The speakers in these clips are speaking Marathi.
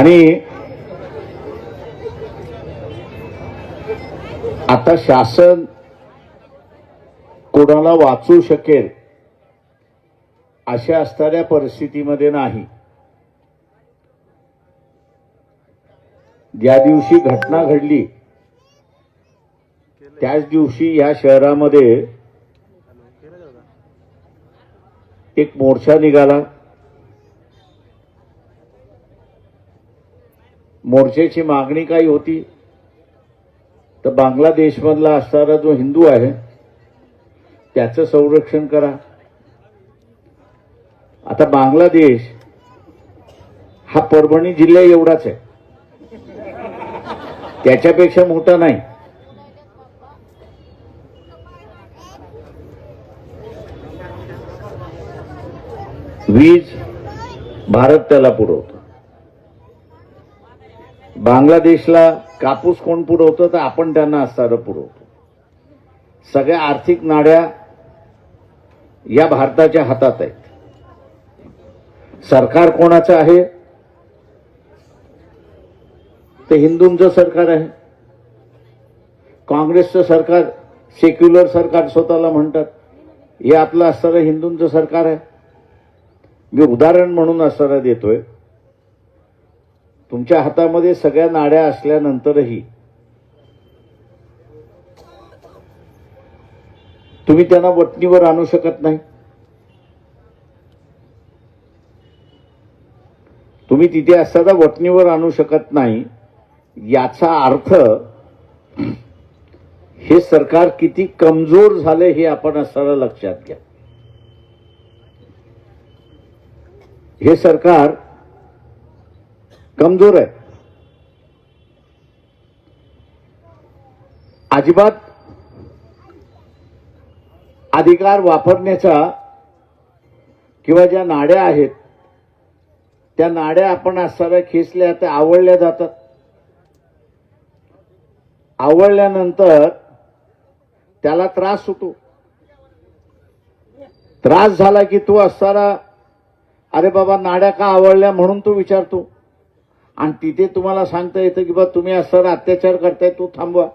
आणि आता शासन कोणाला वाचू शकेल अशा असणाऱ्या परिस्थितीमध्ये नाही. ज्या दिवशी घटना घडली त्याच दिवशी या शहरामध्ये एक मोर्चा निघाला. मोर्चेची मागणी काही होती. तर बांगलादेशमधला असणारा जो हिंदू आहे त्याचं संरक्षण करा. आता बांगलादेश हा परभणी जिल्हा एवढाच आहे. त्याच्यापेक्षा मोठा नाही. वीज भारत त्याला पुरवतो. बांगलादेशला कापूस कोण पुरवतं तर आपण त्यांना असणारं पुरवतो. सगळ्या आर्थिक नाड्या या भारताच्या हातात आहेत. सरकार कोणाचं आहे? ते हिंदूंचं सरकार आहे. काँग्रेसचं सरकार सेक्युलर सरकार स्वतःला म्हणतात. हे आपलं असणारं हिंदूंचं सरकार आहे. मी उदाहरण म्हणून असणारं देतोय. तुमच्या हातामध्ये सगळ्या नाड्या असल्यानंतरही तुम्ही त्यांना वटणीवर आणू शकत नाही. तुम्ही तिथे असताना वटणीवर आणू शकत नाही. याचा अर्थ हे सरकार किती कमजोर झाले हे आपण असताना लक्षात घ्या. हे सरकार कमजोर आहे अजिबात अधिकार वापरण्याचा किंवा ज्या नाड्या आहेत त्या नाड्या आपण असताना खेचल्या त्या आवडल्या जातात. आवडल्यानंतर त्याला त्रास होतो. त्रास झाला की तो असताना अरे बाबा नाड्या का आवडल्या म्हणून तो विचारतो. आणि तिथे तुम्हाला सांगता येतं की बा तुम्ही असं अत्याचार करताय तो थांबवा.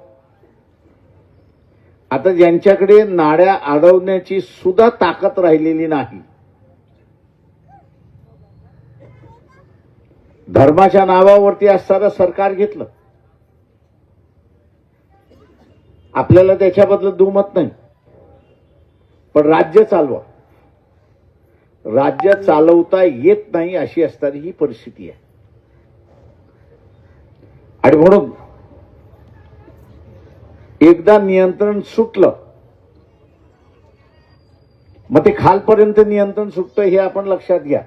आता ज्यांच्याकडे नाड्या अडवण्याची सुद्धा ताकद राहिलेली नाही. धर्माच्या नावावरती असताना सरकार घेतलं. आपल्याला त्याच्याबद्दल दुमत नाही. पण राज्य चालवा. राज्य चालवता येत नाही अशी असणारी ही परिस्थिती आहे. आणि म्हणून एकदा नियंत्रण सुटलं मग ते खालपर्यंत नियंत्रण सुटतं हे आपण लक्षात घ्या.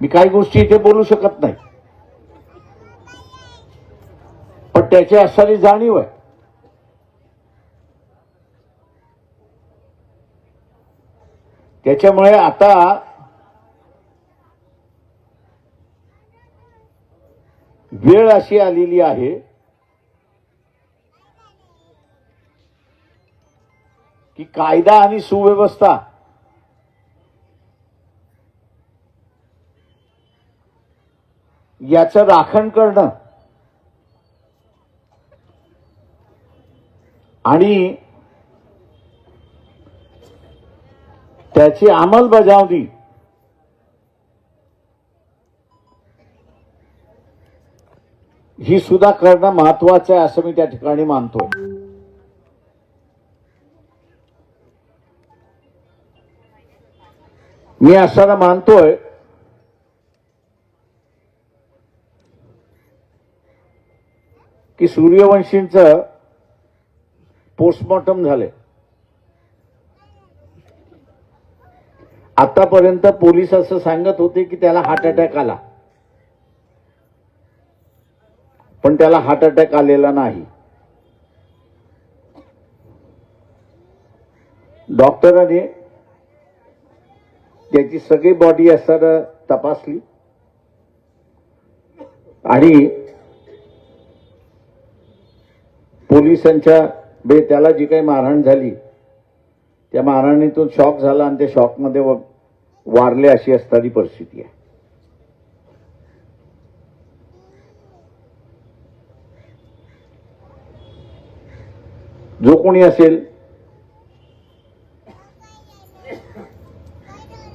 मी काही गोष्टी इथे बोलू शकत नाही. पण त्याची असणारी जाणीव आहे. त्याच्यामुळे आता वेळ अशी आलेली आहे. की कायदा आणि सुव्यवस्था. याचं राखण करणं. आणि त्याची अंमलबजावणी. ही सुद्धा करणं महत्वाचं आहे असं मी त्या ठिकाणी मानतो. मी असताना मानतोय की सूर्यवंशींच पोस्टमॉर्टम झाले आतापर्यंत पोलीस असं सांगत होते की त्याला हार्ट अटॅक आला. पण त्याला हार्ट अटॅक आलेला नाही. डॉक्टरांनी त्याची सगळी बॉडी असताना तपासली. आणि पोलिसांच्या बे त्याला जी काही मारहाण झाली त्या मारहाणीतून शॉक झाला आणि त्या शॉकमध्ये व- वारले अशी असणारी परिस्थिती आहे जो कोणी असेल?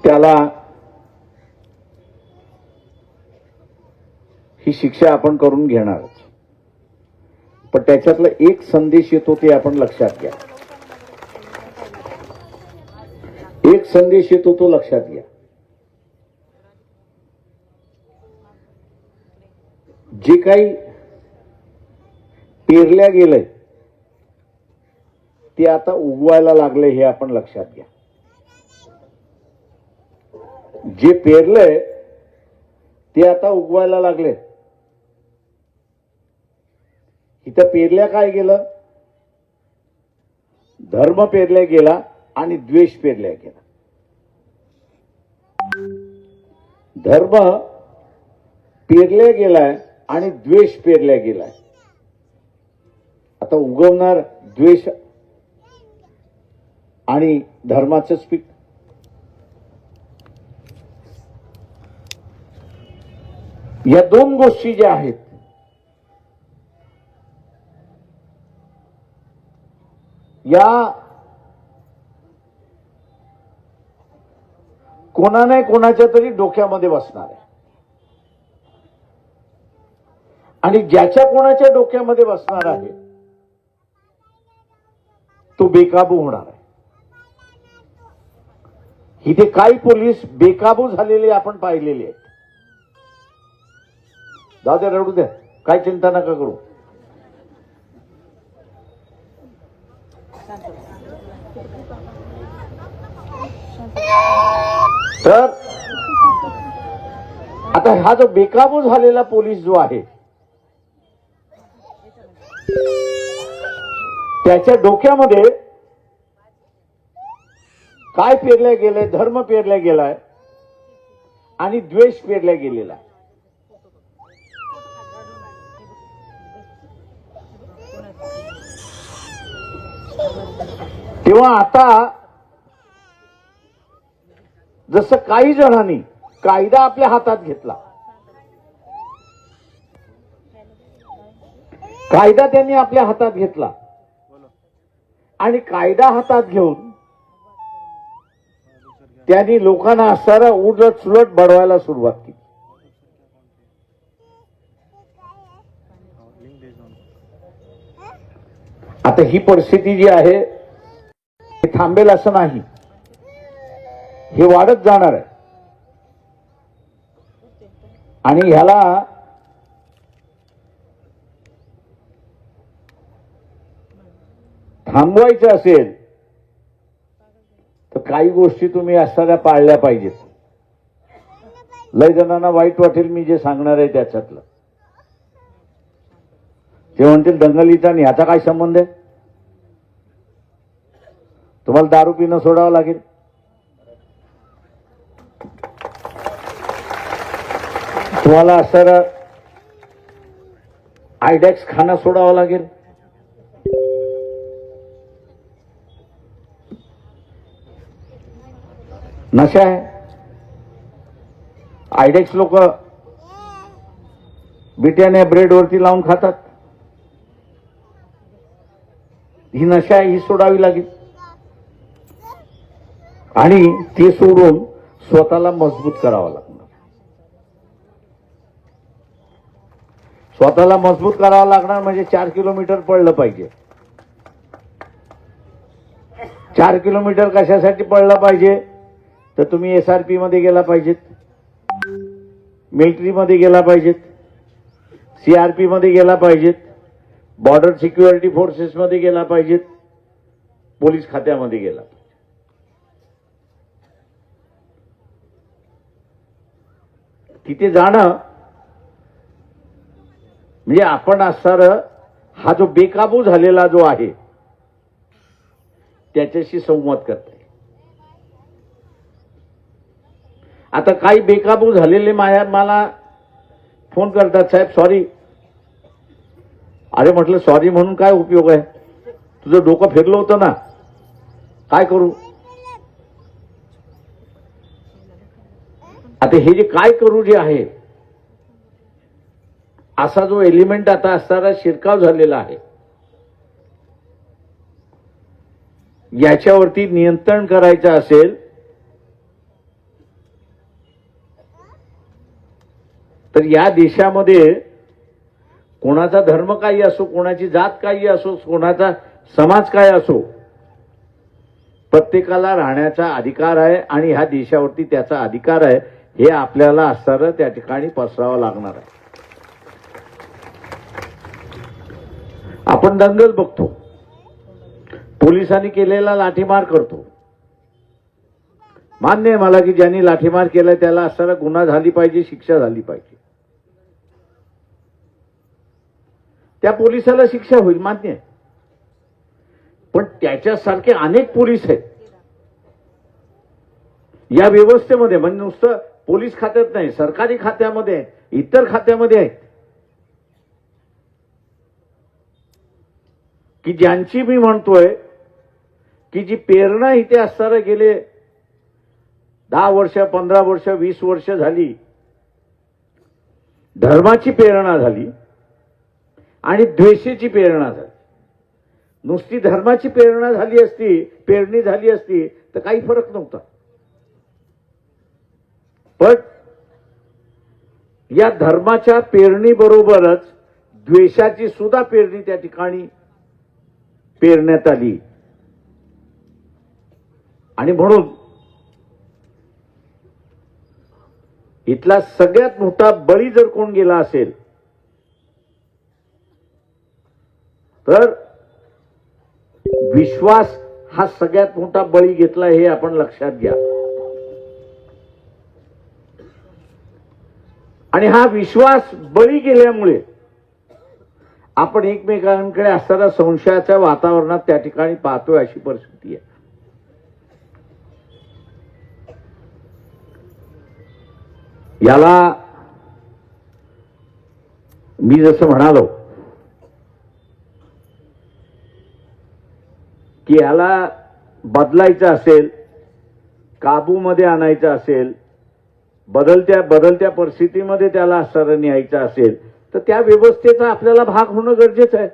त्याला ही शिक्षा आपण करून घेणारच. पण त्याच्यातला एक संदेश येतो ते आपण लक्षात घ्या. एक संदेश येतो तो लक्षात घ्या. जे काही पेरल्या गेलंय ते आता उगवायला लागले हे आपण लक्षात घ्या. जे पेरलंय ते आता उगवायला लागले. इथं पेरल्या काय गेलं? धर्म पेरल्या गेला आणि द्वेष पेरल्या गेला. धर्म पेरल्या गेलाय आणि द्वेष पेरल्या गेलाय. आता उगवणार द्वेष आणि धर्माचंच पीक या दोन गोष्टी ज्या आहेत या कोणा नाही कोणाच्या तरी डोक्यामध्ये बसणार आहे. आणि ज्याच्या कोणाच्या डोक्यामध्ये बसणार आहे तो बेकाबू होणार आहे. इथे काही पोलीस बेकाबू झालेले आपण पाहिलेले आहेत. जाऊ द्या रडू द्या. काय चिंता नका करू. तर आता हा जो बेकाबू झालेला पोलीस जो आहे त्याच्या डोक्यामध्ये काय पेरल्या गेलंय धर्म पेरल्या गेलाय. आणि द्वेष पेरल्या गेलेला आहे. तेव्हा आता जसं काही जणांनी कायदा आपल्या हातात घेतला. कायदा त्यांनी आपल्या हातात घेतला. आणि कायदा हातात घेऊन त्यांनी लोकांना असणारा उलट सुलट बडवायला सुरुवात केली. आता ही परिस्थिती जी आहे हे थांबेल असं नाही. हे वाढत जाणार आहे. आणि ह्याला थांबवायचं असेल काही गोष्टी तुम्ही असणाऱ्या पाळल्या पाहिजेत. लय जणांना वाईट वाटेल मी जे सांगणार आहे त्याच्यातलं. ते म्हणतील दंगलीचा आणि ह्याचा काय संबंध आहे? तुम्हाला दारू पिणं सोडावं लागेल. तुम्हाला असं आयडॅक्स खाणं सोडावं लागेल. नशा आहे. आयडेक्स लोक बिट्याने ब्रेडवरती लावून खातात. ही नशा आहे ही सोडावी लागेल. आणि ते सोडून स्वतःला मजबूत करावं लागणार. स्वतःला मजबूत करावं लागणार म्हणजे चार किलोमीटर पडलं पाहिजे. चार किलोमीटर कशासाठी पडलं पाहिजे? तर तुम्ही एस आर पी मध्ये गेला पाहिजेत. मिलिटरीमध्ये गेला पाहिजेत. सी आरमध्ये गेला पाहिजेत. बॉर्डर सिक्युरिटी फोर्सेस मध्ये गेला पाहिजेत. पोलीस खात्यामध्ये गेला पाहिजे. तिथे जाणं म्हणजे आपण असणार हा जो बेकाबू झालेला जो आहे त्याच्याशी संवाद करते आता काही बेकाबू झालेले माया मला फोन करतात साहेब सॉरी अरे म्हटलं सॉरी म्हणून काय उपयोग आहे? तुझं डोकं फिरलं होतं ना? काय करू? आता हे जे काय करू जे आहे असा जो एलिमेंट आता असणारा शिरकाव झालेला आहे याच्यावरती नियंत्रण करायचं असेल तर या देशामध्ये कोणाचा धर्म काही असो कोणाची जात काही असो कोणाचा समाज काय असो प्रत्येकाला राहण्याचा अधिकार आहे आणि ह्या देशावरती त्याचा अधिकार आहे हे आपल्याला असणारं त्या ठिकाणी पसरावं लागणार आहे. आपण दंगल बघतो. पोलिसांनी केलेला लाठीमार करतो. मान्य आहे मला की ज्यांनी लाठीमार केला त्याला असणारा गुन्हा झाली पाहिजे शिक्षा झाली पाहिजे. त्या पोलिसाला शिक्षा होईल मान्य पण त्याच्यासारखे अनेक पोलीस आहेत. या व्यवस्थेमध्ये म्हणजे नुसतं पोलीस खात्यात नाही सरकारी खात्यामध्ये आहेत इतर खात्यामध्ये आहेत. की ज्यांची मी म्हणतोय की जी प्रेरणा इथे असताना गेले दहा वर्ष पंधरा वर्ष वीस वर्ष झाली धर्माची प्रेरणा झाली आणि द्वेषाची प्रेरणा झाली. नुसती धर्माची प्रेरणा झाली असती पेरणी झाली असती तर काही फरक नव्हता. पण या धर्माच्या पेरणीबरोबरच द्वेषाची सुद्धा पेरणी त्या ठिकाणी पेरण्यात आली. आणि म्हणून इथला सगळ्यात मोठा बळी जर कोण गेला असेल तर विश्वास हा सगळ्यात मोठा बळी घेतला हे आपण लक्षात घ्या. आणि हा विश्वास बळी गेल्यामुळे आपण एकमेकांकडे असणाऱ्या संशयाच्या वातावरणात त्या ठिकाणी पाहतोय अशी परिस्थिती आहे. याला मी जसं म्हणालो की ह्याला बदलायचं असेल काबूमध्ये आणायचं असेल बदलत्या बदलत्या परिस्थितीमध्ये त्याला सर न्यायचं असेल तर त्या व्यवस्थेचा आपल्याला भाग होणं गरजेचं आहे.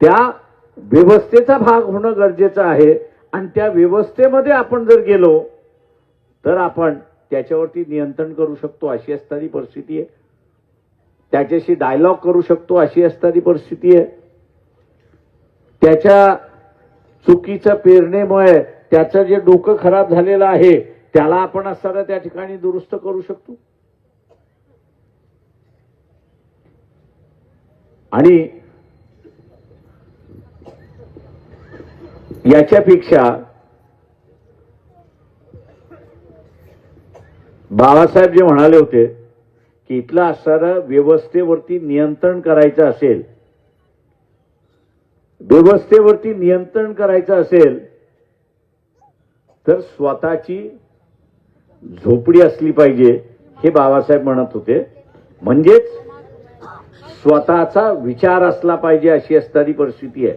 त्या व्यवस्थेचा भाग होणं गरजेचं आहे आणि त्या व्यवस्थेमध्ये आपण जर गेलो तर आपण त्याच्यावरती नियंत्रण करू शकतो अशी असणारी परिस्थिती आहे. त्याच्याशी डायलॉग करू शकतो अशी असणारी परिस्थिती आहे. त्याच्या चुकीच्या पेरणीमुळे त्याचं जे डोकं खराब झालेलं आहे त्याला आपण असताना त्या ठिकाणी दुरुस्त करू शकतो? आणि याच्यापेक्षा बाबासाहेब जे म्हणाले होते की इथलं असणारं व्यवस्थेवरती नियंत्रण करायचं असेल व्यवस्थेवरती नियंत्रण करायचं असेल तर स्वतःची झोपडी असली पाहिजे हे बाबासाहेब म्हणत होते. म्हणजेच स्वतःचा विचार असला पाहिजे अशी असणारी परिस्थिती आहे.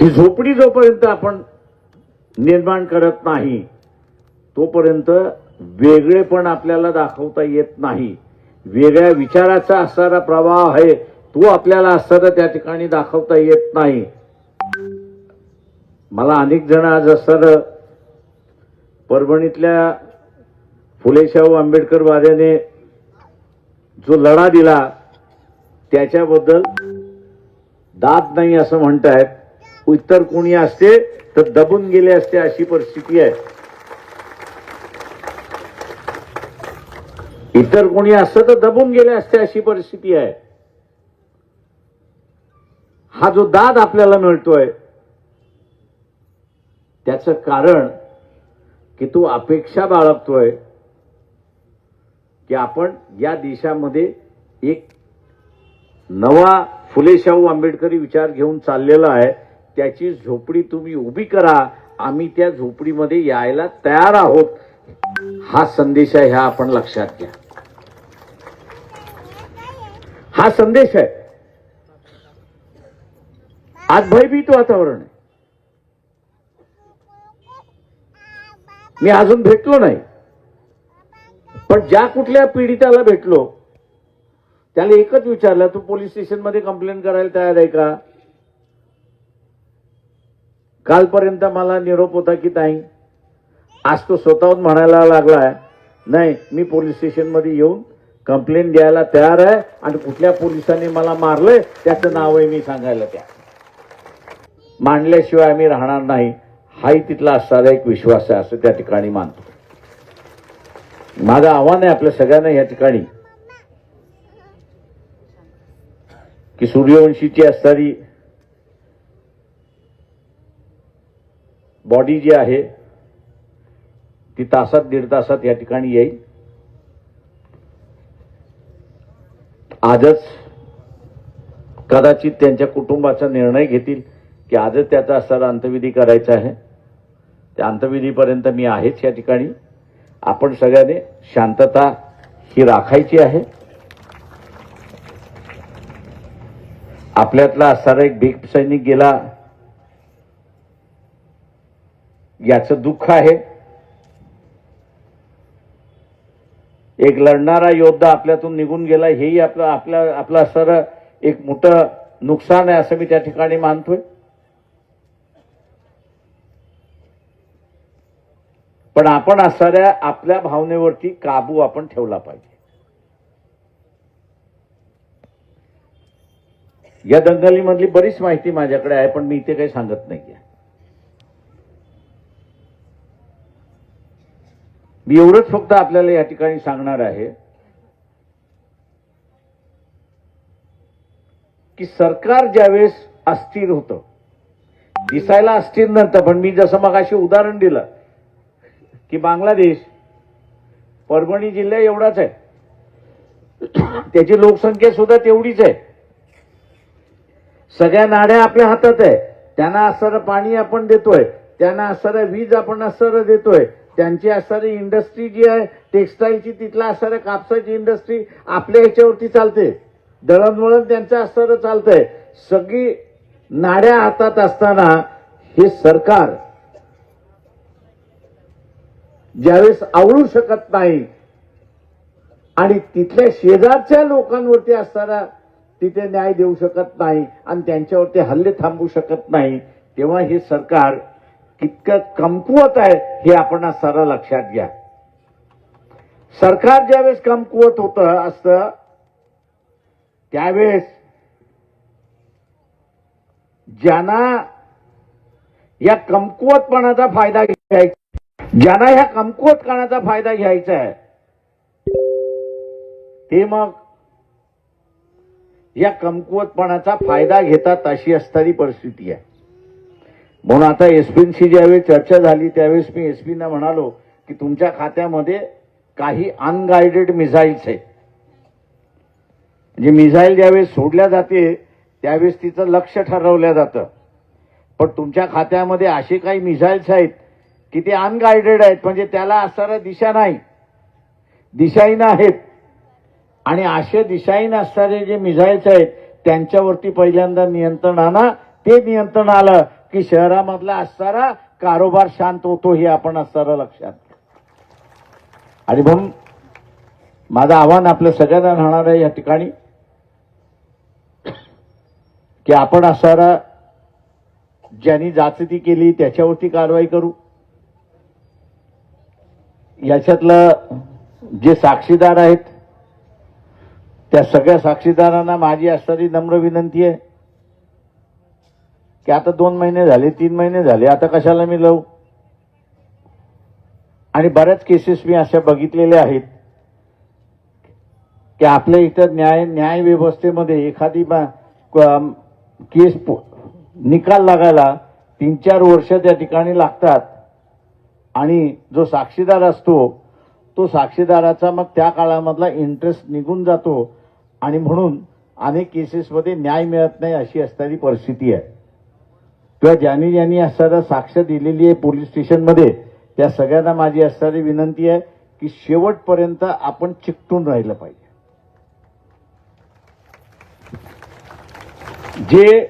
ही झोपडी जोपर्यंत आपण निर्माण करत नाही तोपर्यंत वेगळेपण आपल्याला दाखवता येत नाही. वेगळ्या विचाराचा असणारा प्रवाह आहे तो आपल्याला असताना त्या ठिकाणी दाखवता येत नाही. मला अनेक जण आज असताना परभणीतल्या फुलेशाहू आंबेडकर वाद्याने जो लढा दिला त्याच्याबद्दल दाद नाही असं म्हणतायत. इतर कोणी असते तर दबून गेले असते अशी परिस्थिती आहे. इतर कोणी असतं तर दबून गेले असते अशी परिस्थिती आहे. हा जो दाद आपल्याला मिळतोय त्याचं कारण की तो अपेक्षा बाळगतोय की आपण या देशामध्ये एक नवा फुले शाहू आंबेडकरी विचार घेऊन चाललेला आहे. त्याची झोपडी तुम्ही उभी करा. आम्ही त्या झोपडीमध्ये यायला तयार आहोत. हा संदेश आहे ह्या आपण लक्षात घ्या. हा संदेश आहे. आज भयभीत वातावरण आहे. मी अजून भेटलो नाही. पण ज्या कुठल्या पीडिताला भेटलो त्याला एकच विचारलं तू पोलीस स्टेशनमध्ये कंप्लेंट करायला तयार आहे का? कालपर्यंत मला निरोप होता की नाही आज तो स्वतःहून म्हणायला लागलाय नाही मी पोलीस स्टेशनमध्ये येऊन कंप्लेंट द्यायला तयार आहे आणि कुठल्या पोलिसांनी मला मारलंय त्याचं नाव आहे मी सांगायला त्या मांडल्याशिवाय आम्ही राहणार नाही. हाही तिथला असणारा एक विश्वास आहे असं त्या ठिकाणी मानतो. माझं आव्हान आहे आपल्या सगळ्यांना या ठिकाणी. की सूर्यवंशीची असणारी बॉडी जी आहे ती तासात दीड तासात या ठिकाणी येईल. आजच कदाचित त्यांच्या कुटुंबाचा निर्णय घेतील की आजच त्याचा असणारा अंतविधी करायचा आहे. त्या अंतविधीपर्यंत मी आहेच या ठिकाणी. आपण सगळ्यांनी शांतता ही राखायची आहे. आपल्यातला असणारा एक भीक सैनिक गेला याचं दुःख आहे. एक लढणारा योद्धा आपल्यातून निघून गेला हेही आपलं आपल्या आपला सर एक मोठं नुकसान आहे असं मी त्या ठिकाणी मानतोय. पण आपण असणाऱ्या आपल्या भावनेवरती काबू आपण ठेवला पाहिजे. या दंगलीमधली बरीच माहिती माझ्याकडे आहे पण मी इथे काही सांगत नाहीये. मी एवढंच फक्त आपल्याला या ठिकाणी सांगणार आहे की सरकार ज्यावेळेस अस्थिर होतं दिसायला अस्थिर नव्हतं पण मी जसं मग अशी उदाहरण दिलं की बांगलादेश परभणी जिल्हा एवढाच आहे. त्याची लोकसंख्या सुद्धा तेवढीच आहे. सगळ्या नाड्या आपल्या हातात आहे. त्यांना असणारं पाणी आपण देतोय त्यांना असणारं वीज आपण असणारं देतोय. त्यांची असणारी इंडस्ट्री जी आहे टेक्सटाईलची तिथला असणाऱ्या कापसाची इंडस्ट्री आपल्या ह्याच्यावरती चालते. दळणवळण त्यांचं असणारं चालतंय. सगळी नाड्या हातात असताना हे सरकार ज्यावेळेस आवडू शकत नाही आणि तिथल्या शेजारच्या लोकांवरती असताना तिथे न्याय देऊ शकत नाही आणि त्यांच्यावरती हल्ले थांबवू शकत नाही तेव्हा हे सरकार कितकं कमकुवत आहे हे आपण सरळ लक्षात घ्या. सरकार ज्यावेळेस कमकुवत होतं असतं त्यावेळेस ज्यांना या कमकुवतपणाचा फायदा घ्यायचा ज्यांना ह्या कमकुवतपणाचा फायदा घ्यायचा आहे ते मग या कमकुवतपणाचा फायदा घेतात अशी असणारी परिस्थिती आहे. म्हणून आता एसपींशी ज्यावेळी चर्चा झाली त्यावेळेस मी एसपींना म्हणालो की तुमच्या खात्यामध्ये काही अनगायडेड मिझाईल्स आहेत. म्हणजे मिझाईल ज्यावेळेस सोडल्या जाते त्यावेळेस तिचं लक्ष ठरवलं जातं. पण तुमच्या खात्यामध्ये असे काही मिझाईल्स आहेत की ते अनगायडेड आहेत म्हणजे त्याला असणाऱ्या दिशा नाही. दिशाहीन आहेत. आणि असे दिशाहीन असणारे जे मिझाईल्स आहेत त्यांच्यावरती पहिल्यांदा नियंत्रण आणा. ते नियंत्रण आलं की शहरामधला असणारा कारोबार शांत होतो हे आपण असणारं लक्षात. आणि म्हणून माझं आव्हान आपल्या सगळ्यांना राहणार आहे या ठिकाणी की आपण असणारा ज्यांनी जाचती केली त्याच्यावरती कारवाई करू. याच्यातलं जे साक्षीदार आहेत त्या सगळ्या साक्षीदारांना माझी असणारी नम्र विनंती आहे. की आता दोन महिने झाले तीन महिने झाले आता कशाला मी लावू? आणि बऱ्याच केसेस मी अशा बघितलेल्या आहेत की आपल्या इथं न्याय न्याय व्यवस्थेमध्ये एखादी केस निकाल लागायला तीन चार वर्ष त्या ठिकाणी लागतात. आणि जो साक्षीदार असतो तो साक्षीदाराचा मग त्या काळामधला इंटरेस्ट निघून जातो. आणि म्हणून अनेक केसेसमध्ये न्याय मिळत नाही अशी असणारी परिस्थिती आहे. किंवा ज्यांनी ज्यांनी असणारं साक्ष दिलेली आहे पोलीस स्टेशनमध्ये त्या सगळ्यांना माझी असणारी विनंती आहे की शेवटपर्यंत आपण चिकटून राहिलं पाहिजे. जे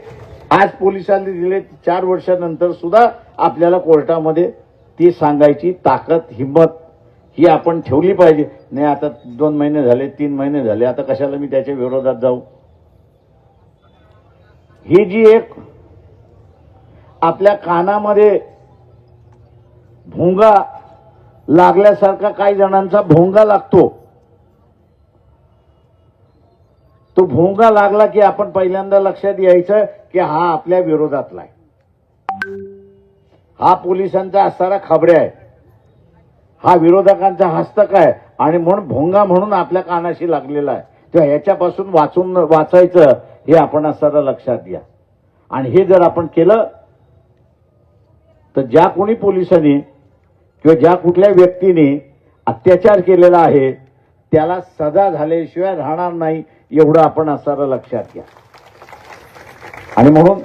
आज पोलिसांनी दिले चार वर्षानंतर सुद्धा आपल्याला कोर्टामध्ये ती सांगायची ताकद हिंमत ही आपण ठेवली पाहिजे. नाही आता दोन महिने झाले तीन महिने झाले आता कशाला मी त्याच्या विरोधात जाऊ? ही जी एक आपल्या कानामध्ये भोंगा लागल्यासारखा काही जणांचा भोंगा लागतो. तो भोंगा लागला की आपण पहिल्यांदा लक्षात यायचं की हा आपल्या विरोधातला आहे. हा पोलिसांचा असणारा खबऱ्या आहे. हा विरोधकांचा हस्तक आहे. आणि म्हणून भोंगा म्हणून आपल्या कानाशी लागलेला आहे. तेव्हा ह्याच्यापासून वाचून वाचायचं हे आपण असताना लक्षात घ्या. आणि हे जर आपण केलं तर ज्या कोणी पोलिसांनी किंवा ज्या कुठल्या व्यक्तीने अत्याचार केलेला आहे त्याला सजा झाल्याशिवाय राहणार नाही एवढं आपण असताना लक्षात घ्या. आणि म्हणून